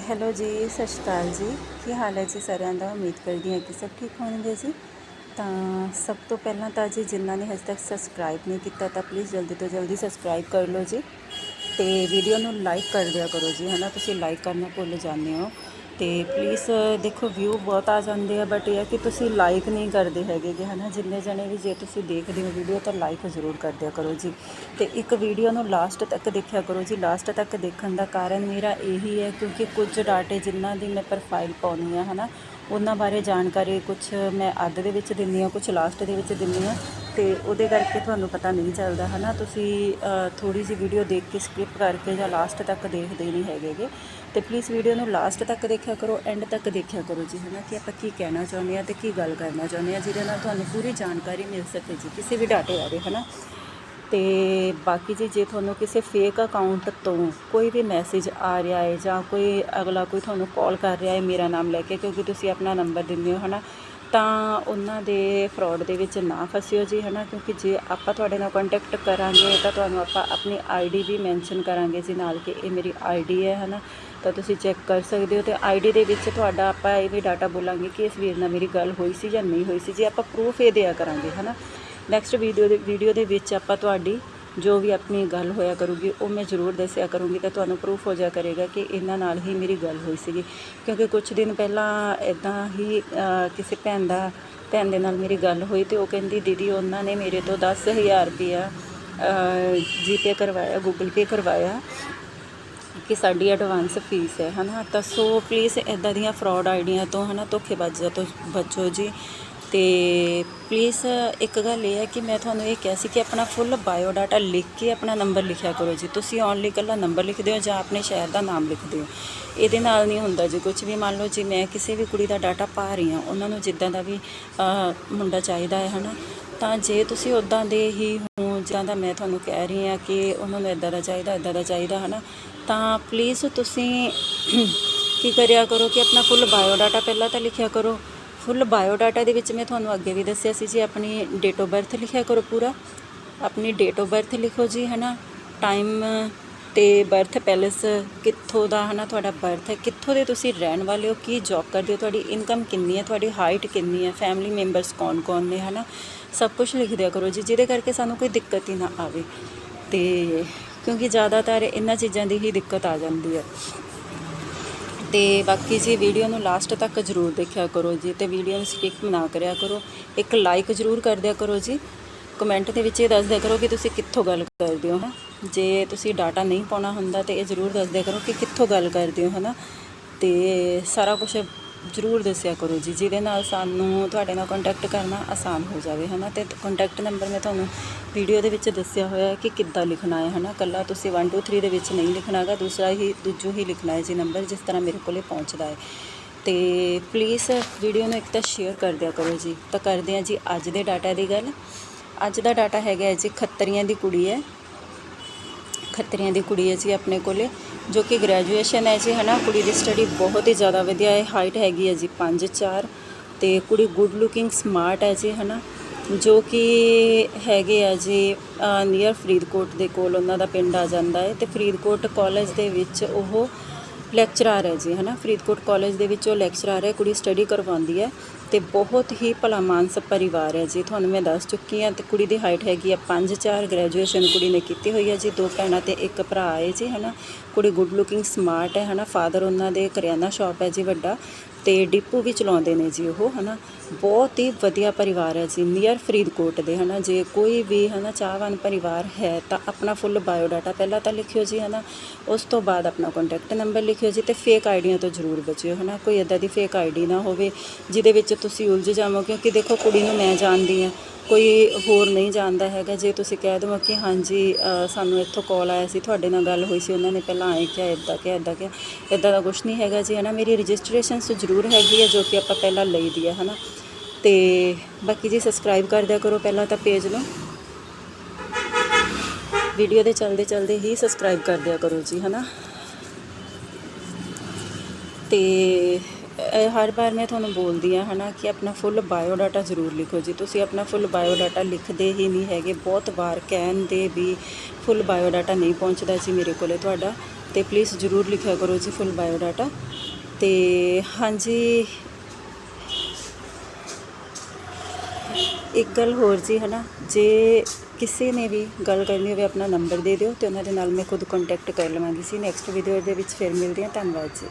Hello ਜੀ, ਸਤਿ ਸ਼੍ਰੀ ਅਕਾਲ ਜੀ। ਕੀ ਹਾਲ ਹੈ ਜੀ ਸਾਰਿਆਂ ਦਾ? ਉਮੀਦ ਕਰਦੀ ਹਾਂ ਕਿ ਸਭ ਠੀਕ ਹੋਣਗੇ ਜੀ। ਤਾਂ ਸਭ ਤੋਂ ਪਹਿਲਾਂ ਤਾਂ ਜੀ, ਜਿਨ੍ਹਾਂ ਨੇ ਹਜੇ ਤੱਕ ਸਬਸਕ੍ਰਾਈਬ ਨਹੀਂ ਕੀਤਾ ਤਾਂ ਪਲੀਜ਼ ਜਲਦੀ ਤੋਂ ਜਲਦੀ ਸਬਸਕ੍ਰਾਈਬ ਕਰ ਲਓ ਜੀ। ਤੇ ਵੀਡੀਓ ਨੂੰ ਲਾਈਕ ਕਰ ਦਿਆ ਕਰੋ ਜੀ ਹੈ ਨਾ ਤੁਸੀਂ ਲਾਈਕ ਕਰਨਾ ਭੁੱਲ ਜਾਂਦੇ ਹੋ। ਤੇ ਪਲੀਜ਼ ਦੇਖੋ ਵਿਊ ਬਹੁਤ ਆ ਜਾਂਦੇ ਆ ਬਟ ਇਹ ਹੈ ਕਿ ਤੁਸੀਂ ਲਾਈਕ ਨਹੀਂ ਕਰਦੇ ਹੈਗੇ ਕਿ ਹਨਾ? ਜਿੰਨੇ ਜਣੇ ਵੀ ਜੇ ਤੁਸੀਂ ਦੇਖਦੇ ਹੋ ਵੀਡੀਓ ਤਾਂ ਲਾਈਕ ਜ਼ਰੂਰ ਕਰ ਦਿਆ ਕਰੋ ਜੀ। ਤੇ ਇੱਕ ਵੀਡੀਓ ਨੂੰ ਲਾਸਟ ਤੱਕ ਦੇਖਿਆ ਕਰੋ ਜੀ। ਲਾਸਟ ਤੱਕ ਦੇਖਣ ਦਾ ਕਾਰਨ ਮੇਰਾ ਇਹੀ ਹੈ, ਕਿਉਂਕਿ ਕੁਝ ਡਾਟੇ ਜਿਨ੍ਹਾਂ ਦੀ ਮੈਂ ਪ੍ਰੋਫਾਈਲ ਪਾਉਣੀ ਆ, ਹਨਾ? ਉਹਨਾਂ ਬਾਰੇ ਜਾਣਕਾਰੀ ਕੁਝ ਮੈਂ ਅੱਧ ਦੇ ਵਿੱਚ ਦਿੰਦੀ ਹਾਂ ਕੁਝ ਲਾਸਟ ਦੇ ਵਿੱਚ ਦਿੰਦੀ ਹਾਂ। ਤੇ ਉਹਦੇ ਕਰਕੇ ਤੁਹਾਨੂੰ ਪਤਾ ਨਹੀਂ ਚੱਲਦਾ, ਹਨਾ? ਤੁਸੀਂ ਥੋੜੀ ਜਿਹੀ ਵੀਡੀਓ ਦੇਖ ਕੇ ਸਕਿਪ ਕਰਕੇ ਜਾਂ ਲਾਸਟ ਤੱਕ ਦੇਖਦੇ ਨਹੀਂ ਹੈਗੇਗੇ ਤੇ ਪਲੀਜ਼ ਵੀਡੀਓ ਨੂੰ ਲਾਸਟ ਤੱਕ ਦੇਖਿਆ ਕਰੋ ਐਂਡ ਤੱਕ ਦੇਖਿਆ ਕਰੋ ਜੀ, ਹਨਾ? ਕਿ ਆਪਾਂ ਕੀ ਕਹਿਣਾ ਚਾਹੁੰਦੇ ਆ ਤੇ ਕੀ ਗੱਲ ਕਰਨਾ ਚਾਹੁੰਦੇ ਆ ਜਿਹਦੇ ਨਾਲ ਤੁਹਾਨੂੰ ਪੂਰੀ ਜਾਣਕਾਰੀ ਮਿਲ ਸਕੇ ਜੀ, ਕਿਸੇ ਵੀ ਡਾਟੇ ਬਾਰੇ, ਹਨਾ? ਤੇ ਬਾਕੀ ਜੀ, ਜੇ ਤੁਹਾਨੂੰ ਕਿਸੇ ਫੇਕ ਅਕਾਊਂਟ ਤੋਂ ਕੋਈ ਵੀ ਮੈਸੇਜ ਆ ਰਿਹਾ ਹੈ ਜਾਂ ਕੋਈ ਅਗਲਾ ਕੋਈ ਤੁਹਾਨੂੰ ਕਾਲ ਕਰ ਰਿਹਾ ਹੈ, ਮੇਰਾ ਨਾਮ ਲੈ ਕੇ, ਕਿਉਂਕਿ ਤੁਸੀਂ ਆਪਣਾ ਨੰਬਰ ਦਿੰਦੇ ਹੋ, ਹਨਾ? ਤਾਂ ਉਹਨਾਂ ਦੇ ਫਰਾਡ ਦੇ ਵਿੱਚ ਨਾ ਫਸਿਓ ਜੀ, ਹਨਾ? ਕਿਉਂਕਿ ਜੇ ਆਪਾਂ ਤੁਹਾਡੇ ਨਾਲ ਕੰਟੈਕਟ ਕਰਾਂਗੇ, ਤਾਂ ਤੁਹਾਨੂੰ ਆਪਾਂ ਆਪਣੀ ਆਈਡੀ ਵੀ ਮੈਂਸ਼ਨ ਕਰਾਂਗੇ ਜੀ ਨਾਲ ਕਿ ਇਹ ਮੇਰੀ ਆਈਡੀ ਹੈ, ਹਨਾ? ਤਾਂ ਤੁਸੀਂ ਚੈੱਕ ਕਰ ਸਕਦੇ ਹੋ ਤੇ ਆਈਡੀ ਦੇ ਵਿੱਚ ਤੁਹਾਡਾ ਆਪਾਂ ਇਹ ਵੀ ਡਾਟਾ ਬੋਲਾਂਗੇ ਕਿ ਇਸ ਵੀਰ ਨਾਲ ਮੇਰੀ ਗੱਲ ਹੋਈ ਸੀ ਜਾਂ ਨਹੀਂ ਹੋਈ ਸੀ। ਜੀ ਆਪਾਂ ਪ੍ਰੂਫ ਇਹ ਦਿਆ ਕਰਾਂਗੇ, ਹਨਾ? ਨੈਕਸਟ ਵੀਡੀਓ ਦੇ ਵੀਡੀਓ ਦੇ ਵਿੱਚ ਆਪਾਂ ਤੁਹਾਡੀ ਜੋ ਵੀ ਆਪਣੀ ਗੱਲ ਹੋਇਆ ਕਰੂਗੀ, ਉਹ ਮੈਂ ਜ਼ਰੂਰ ਦੱਸਿਆ ਕਰੂੰਗੀ ਤਾਂ ਤੁਹਾਨੂੰ ਪ੍ਰੂਫ ਹੋ ਜਾ ਕਰੇਗਾ ਕਿ ਇਹਨਾਂ ਨਾਲ ਹੀ ਮੇਰੀ ਗੱਲ ਹੋਈ ਸੀਗੀ। ਕਿਉਂਕਿ ਕੁਝ ਦਿਨ ਪਹਿਲਾਂ ਇਦਾਂ ਹੀ ਕਿਸੇ ਭੈਣ ਦਾ, ਭੈਣ ਦੇ ਨਾਲ ਮੇਰੀ ਗੱਲ ਹੋਈ ਤੇ ਉਹ ਕਹਿੰਦੀ, ਦੀਦੀ, ਉਹਨਾਂ ਨੇ ਮੇਰੇ ਤੋਂ 10000 ਰੁਪਇਆ ਜੀਪੇ ਕਰਵਾਇਆ ਗੂਗਲ ਪੇ ਕਰਵਾਇਆ ਕਿ ਸਾਡੀ ਐਡਵਾਂਸ ਫੀਸ ਹੈ, ਹਨਾ? ਤਾਂ ਸੋ ਪਲੀਜ਼ ਇਦਾਂ ਦੀਆਂ ਫਰਾਡ ਆਈਡੀਆਂ ਤੋਂ, ਹਨਾ, ਧੋਖੇਬਾਜ਼ੀਆਂ ਤੋਂ ਬਚੋ ਜੀ। ਤੇ ਪਲੀਜ਼ ਇੱਕ ਗੱਲ ਇਹ ਹੈ ਕਿ ਮੈਂ ਤੁਹਾਨੂੰ ਇਹ ਕਿਹਾ ਸੀ ਕਿ ਆਪਣਾ ਫੁੱਲ ਬਾਇਓ ਡਾਟਾ ਲਿਖ ਕੇ ਆਪਣਾ ਨੰਬਰ ਲਿਖਿਆ ਕਰੋ ਜੀ। ਤੁਸੀਂ ਓਨਲੀ ਇਕੱਲਾ ਨੰਬਰ ਲਿਖਦੇ ਹੋ ਜਾਂ ਆਪਣੇ ਸ਼ਹਿਰ ਦਾ ਨਾਮ ਲਿਖਦੇ ਹੋ? ਇਹਦੇ ਨਾਲ ਨਹੀਂ ਹੁੰਦਾ ਜੀ। ਕੁਝ ਵੀ ਮੰਨ ਲਓ ਜੀ, ਮੈਂ ਕਿਸੇ ਵੀ ਕੁੜੀ ਦਾ ਡਾਟਾ ਪਾ ਰਹੀ ਹਾਂ, ਉਹਨਾਂ ਨੂੰ ਜਿੱਦਾਂ ਦਾ ਵੀ ਮੁੰਡਾ ਚਾਹੀਦਾ ਹੈ, ਹਨਾ? ਤਾਂ ਜੇ ਤੁਸੀਂ ਉਦਾਂ ਦੇ ਹੀ ਹੋ, ਜਿੱਦਾਂ ਦਾ ਮੈਂ ਤੁਹਾਨੂੰ ਕਹਿ ਰਹੀ ਹਾਂ ਕਿ ਉਹਨਾਂ ਨੂੰ ਇਦਾਂ ਦਾ ਚਾਹੀਦਾ ਇਦਾਂ ਦਾ ਚਾਹੀਦਾ, ਹਨਾ? ਤਾਂ ਪਲੀਜ਼ ਤੁਸੀਂ ਕੀ ਕਰਿਆ ਕਰੋ ਕਿ ਆਪਣਾ ਫੁੱਲ ਬਾਇਓਡਾਟਾ ਪਹਿਲਾਂ ਤਾਂ ਲਿਖਿਆ ਕਰੋ। ਫੁੱਲ ਬਾਇਓਡਾਟਾ ਦੇ ਵਿੱਚ ਮੈਂ ਤੁਹਾਨੂੰ ਅੱਗੇ ਵੀ ਦੱਸਿਆ ਸੀ ਜੀ, ਆਪਣੀ ਡੇਟ ਆਫ ਬਰਥ ਲਿਖਿਆ ਕਰੋ ਪੂਰਾ। ਆਪਣੀ ਡੇਟ ਆਫ ਬਰਥ ਲਿਖੋ ਜੀ, ਹਨਾ। ਟਾਈਮ ਤੇ ਬਰਥ ਪੈਲੇਸ ਕਿੱਥੋਂ ਦਾ, ਹਨਾ, ਤੁਹਾਡਾ ਬਰਥ ਹੈ। ਕਿੱਥੋਂ ਦੇ ਤੁਸੀਂ ਰਹਿਣ ਵਾਲੇ ਹੋ, ਕੀ ਜੌਬ ਕਰਦੇ ਹੋ, ਤੁਹਾਡੀ ਇਨਕਮ ਕਿੰਨੀ ਹੈ, ਤੁਹਾਡੀ ਹਾਈਟ ਕਿੰਨੀ ਹੈ ਫੈਮਿਲੀ ਮੈਂਬਰਸ ਕੌਣ-ਕੌਣ ਨੇ, ਹਨਾ। ਸਭ ਕੁਝ ਲਿਖ ਦਿਆ ਕਰੋ ਜੀ, ਜਿਹਦੇ ਕਰਕੇ ਸਾਨੂੰ ਕੋਈ ਦਿੱਕਤ ਹੀ ਨਾ ਆਵੇ। ਤੇ ਕਿਉਂਕਿ ਜ਼ਿਆਦਾਤਰ ਇਹਨਾਂ ਚੀਜ਼ਾਂ ਦੀ ਹੀ ਦਿੱਕਤ ਆ ਜਾਂਦੀ ਹੈ। ਤੇ ਬਾਕੀ ਜੀ ਵੀਡੀਓ ਨੂੰ ਲਾਸਟ ਤੱਕ ਜ਼ਰੂਰ ਦੇਖਿਆ ਕਰੋ ਜੀ ਤੇ ਵੀਡੀਓ ਨੂੰ ਸਕਿਪ ਨਾ ਕਰਿਆ ਕਰੋ। ਇੱਕ ਲਾਈਕ ਜ਼ਰੂਰ ਕਰ ਦਿਆ ਕਰੋ ਜੀ। ਕਮੈਂਟ ਦੇ ਵਿੱਚ ਇਹ ਦੱਸ ਦਿਆ ਕਰੋ ਕਿ ਤੁਸੀਂ ਕਿੱਥੋਂ ਗੱਲ ਕਰਦੇ ਹੋ, ਹਨਾ? ਜੇ ਤੁਸੀਂ ਡਾਟਾ ਨਹੀਂ ਪਾਉਣਾ ਹੁੰਦਾ ਤੇ ਇਹ ਜ਼ਰੂਰ ਦੱਸ ਦਿਆ ਕਰੋ ਕਿ ਕਿੱਥੋਂ ਗੱਲ ਕਰਦੇ ਹੋ, ਹਨਾ? ਤੇ ਸਾਰਾ ਕੁਝ ਜ਼ਰੂਰ ਦੱਸਿਆ ਕਰੋ ਜੀ, ਜਿਹਦੇ ਨਾਲ ਸਾਨੂੰ ਤੁਹਾਡੇ ਨਾਲ ਕੰਟੈਕਟ ਕਰਨਾ ਆਸਾਨ ਹੋ ਜਾਵੇ, ਹਨਾ? ਤੇ ਕੰਟੈਕਟ ਨੰਬਰ ਮੈਂ ਤੁਹਾਨੂੰ ਵੀਡੀਓ ਦੇ ਵਿੱਚ ਦੱਸਿਆ ਹੋਇਆ ਹੈ ਕਿ ਕਿੱਦਾਂ ਲਿਖਣਾ ਹੈ, ਹਨਾ? ਕੱਲਾ ਤੁਸੀਂ 1 2 3 ਦੇ ਵਿੱਚ ਨਹੀਂ ਲਿਖਣਾਗਾ ਦੂਸਰਾ ਹੀ, ਦੂਜੋ ਹੀ ਲਿਖਣਾ ਹੈ ਜੀ ਨੰਬਰ ਜਿਸ ਤਰ੍ਹਾਂ ਮੇਰੇ ਕੋਲੇ ਪਹੁੰਚਦਾ ਹੈ। ਤੇ ਪਲੀਜ਼ ਵੀਡੀਓ ਨੂੰ ਇੱਕ ਤਾਂ ਸ਼ੇਅਰ ਕਰ ਦਿਆ ਕਰੋ ਜੀ। ਤਾਂ ਕਰਦੇ ਹਾਂ ਜੀ ਅੱਜ ਦੇ ਡਾਟਾ ਦੀ ਗੱਲ। ਅੱਜ ਦਾ ਡਾਟਾ ਹੈਗਾ ਹੈ ਜੀ ਖੱਤਰੀਆਂ ਦੀ ਕੁੜੀ ਹੈ। ਖੱਤਰੀਆਂ ਦੀ ਕੁੜੀ ਹੈ ਜੀ ਆਪਣੇ ਕੋਲੇ, ਜੋ ਕਿ ਗ੍ਰੈਜੂਏਸ਼ਨ ਹੈ ਜੀ, ਹਨਾ, ਕੁੜੀ ਦੀ ਸਟੱਡੀ ਬਹੁਤ ਹੀ ਜ਼ਿਆਦਾ ਵਧੀਆ ਹੈ ਹਾਈਟ ਹੈਗੀ ਹੈ ਜੀ 5 4 ਤੇ ਕੁੜੀ ਗੁੱਡ ਲੁਕਿੰਗ ਸਮਾਰਟ ਹੈ ਜੀ, ਹਨਾ, ਜੋ ਕਿ ਹੈਗੇ ਆ ਜੀ ਨੀਅਰ ਫਰੀਦਕੋਟ ਦੇ ਕੋਲ, ਉਹਨਾਂ ਦਾ ਪਿੰਡ ਆ ਜਾਂਦਾ ਹੈ, ਤੇ ਫਰੀਦਕੋਟ ਕਾਲਜ ਦੇ ਵਿੱਚ ਉਹ ਲੈਕਚਰਰ ਹੈ ਜੀ, ਹਨਾ? ਫਰੀਦਕੋਟ ਕਾਲਜ ਦੇ ਵਿੱਚ ਉਹ ਲੈਕਚਰਰ ਹੈ, ਕੁੜੀ ਸਟੱਡੀ ਕਰਵਾਉਂਦੀ ਹੈ ਤੇ ਬਹੁਤ ਹੀ ਭਲਾ ਮਾਨਸ ਪਰਿਵਾਰ ਹੈ ਜੀ। ਤੁਹਾਨੂੰ ਮੈਂ ਦੱਸ ਚੁੱਕੀ ਹਾਂ ਤੇ ਕੁੜੀ ਦੀ ਹਾਈਟ ਹੈਗੀ ਆ 5 4 ਗ੍ਰੈਜੂਏਸ਼ਨ ਕੁੜੀ ਨੇ ਕੀਤੀ ਹੋਈ ਹੈ ਜੀ। ਦੋ ਭੈਣਾਂ ਤੇ ਇੱਕ ਭਰਾ ਹੈ ਜੀ, ਹਨਾ? ਕੁੜੀ ਗੁੱਡ ਲੁਕਿੰਗ ਸਮਾਰਟ ਹੈ, ਹਨਾ? ਫਾਦਰ ਉਹਨਾਂ ਦੇ ਕਰਿਆਨਾ ਸ਼ਾਪ ਹੈ ਜੀ ਵੱਡਾ। ਤੇ ਡਿਪੂ ਵੀ ਚਲਾਉਂਦੇ ਨੇ ਜੀ ਉਹ, ਹਨਾ? ਬਹੁਤ ਹੀ ਵਧੀਆ ਪਰਿਵਾਰ ਹੈ ਜੀ ਨੀਅਰ ਫਰੀਦਕੋਟ ਦੇ, ਹਨਾ? ਜੇ ਕੋਈ ਵੀ, ਹਨਾ, ਚਾਹਵਾਨ ਪਰਿਵਾਰ ਹੈ ਤਾਂ ਆਪਣਾ ਫੁੱਲ ਬਾਇਓਡਾਟਾ ਪਹਿਲਾਂ ਤਾਂ ਲਿਖਿਓ ਜੀ, ਹਨਾ? ਉਸ ਤੋਂ ਬਾਅਦ ਆਪਣਾ ਕੰਟੈਕਟ ਨੰਬਰ ਲਿਖਿਓ ਜੀ ਤੇ ਫੇਕ ਆਈਡੀਆਂ ਤੋਂ ਜ਼ਰੂਰ ਬਚਿਓ, ਹਨਾ? ਕੋਈ ਇਦਾਂ ਦੀ ਫੇਕ ਆਈਡੀ ਨਾ ਹੋਵੇ, ਜਿਹਦੇ ਵਿੱਚ ਤੁਸੀਂ ਉਲਝ ਜਾਵੋ ਕਿਉਂਕਿ ਦੇਖੋ ਕੁੜੀ ਨੂੰ ਮੈਂ ਜਾਣਦੀ ਆ ਕੋਈ ਹੋਰ ਨਹੀਂ ਜਾਣਦਾ ਹੈਗਾ। ਜੇ ਤੁਸੀਂ ਕਹਿ ਦਿਓ ਕਿ ਹਾਂਜੀ ਸਾਨੂੰ ਇੱਥੋਂ ਕਾਲ ਆਇਆ ਸੀ ਤੁਹਾਡੇ ਨਾਲ ਗੱਲ ਹੋਈ ਸੀ ਉਹਨਾਂ ਨੇ ਪਹਿਲਾਂ ਐਂ ਕਿਹਾ ਇਦਾਂ ਕਿਹਾ ਇਦਾਂ ਕਿਹਾ ਇਦਾਂ ਦਾ ਕੁਝ ਨਹੀਂ ਹੈਗਾ ਜੀ ਹਨਾ। ਮੇਰੀ ਰਜਿਸਟ੍ਰੇਸ਼ਨ ਜ਼ਰੂਰ ਹੈਗੀ ਹੈ ਜੋ ਕਿ ਆਪਾਂ ਪਹਿਲਾਂ ਲਈ ਦੀ ਹੈ ਹਨਾ। ਤੇ ਬਾਕੀ ਜੀ ਸਬਸਕ੍ਰਾਈਬ ਕਰ ਦਿਆ ਕਰੋ ਪਹਿਲਾਂ ਤਾਂ ਪੇਜ ਨੂੰ। ਵੀਡੀਓ ਦੇ ਚਲਦੇ ਚਲਦੇ ਹੀ ਸਬਸਕ੍ਰਾਈਬ ਕਰ ਦਿਆ ਕਰੋ ਜੀ ਹਨਾ। ਤੇ ਅ, ਹਰ ਵਾਰ ਮੈਂ ਤੁਹਾਨੂੰ ਬੋਲਦੀ ਆ ਹਨਾ ਕਿ ਆਪਣਾ ਫੁੱਲ ਬਾਇਓਡਾਟਾ ਜ਼ਰੂਰ ਲਿਖੋ ਜੀ। ਤੁਸੀਂ ਆਪਣਾ ਫੁੱਲ ਬਾਇਓਡਾਟਾ ਲਿਖਦੇ ਹੀ ਨਹੀਂ ਹੈਗੇ। ਬਹੁਤ ਵਾਰ ਕਹਿਣ ਦੇ ਵੀ ਫੁੱਲ ਬਾਇਓਡਾਟਾ ਨਹੀਂ ਪਹੁੰਚਦਾ ਜੀ ਮੇਰੇ ਕੋਲੇ ਤੁਹਾਡਾ। ਤੇ ਪਲੀਜ਼ ਜ਼ਰੂਰ ਲਿਖਿਆ ਕਰੋ ਜੀ ਫੁੱਲ ਬਾਇਓਡਾਟਾ ਤੇ ਹਾਂਜੀ, ਇੱਕ ਗੱਲ ਹੋਰ ਜੀ ਹਨਾ। ਜੇ ਕਿਸੇ ਨੇ ਵੀ ਗੱਲ ਕਰਨੀ ਹੋਵੇ ਆਪਣਾ ਨੰਬਰ ਦੇ ਦਿਓ ਤੇ ਉਹਨਾਂ ਦੇ ਨਾਲ ਮੈਂ ਖੁਦ ਕੰਟੈਕਟ ਕਰ ਲਵਾਂਗੀ ਸੀ ਨੈਕਸਟ ਵੀਡੀਓ ਦੇ ਵਿੱਚ ਫਿਰ ਮਿਲਦੇ ਹਾਂ। ਧੰਨਵਾਦ ਜੀ।